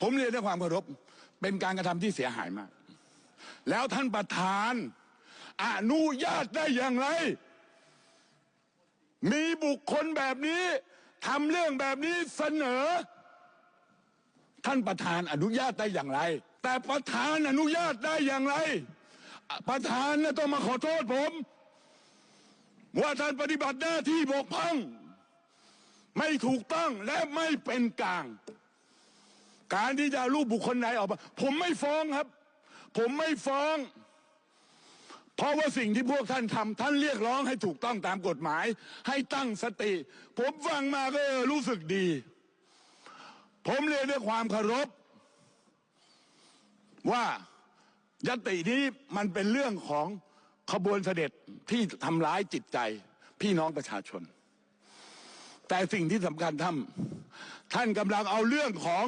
ผมเรียนด้วยความเคารพเป็นการกระทำที่เสียหายมาก แล้วท่านประธานอนุญาตได้อย่างไร มีบุคคลแบบนี้ทำเรื่องแบบนี้เสนอ ท่านประธานอนุญาตได้อย่างไร แต่ประธานอนุญาตได้อย่างไร ประธานน่ะต้องมาขอโทษผม ว่าท่านปฏิบัติหน้าที่บกพร่อง ไม่ถูกต้องและไม่เป็นกลาง การที่จะเอารูปบุคคลใดออกมาผมไม่ฟ้องครับ ผมไม่ฟ้อง เพราะว่าสิ่งที่พวกท่านทำท่านเรียกร้องให้ถูกต้องตามกฎหมาย ให้ตั้งสติ ผมฟังมาก็รู้สึกดี ผมเรียนด้วยความเคารพ ว่ายตินี้มันเป็นเรื่องของขบวนเสด็จที่ทำร้ายจิตใจ พี่น้องประชาชน แต่สิ่งที่สำคัญท่านท่านกำลังเอาเรื่องของ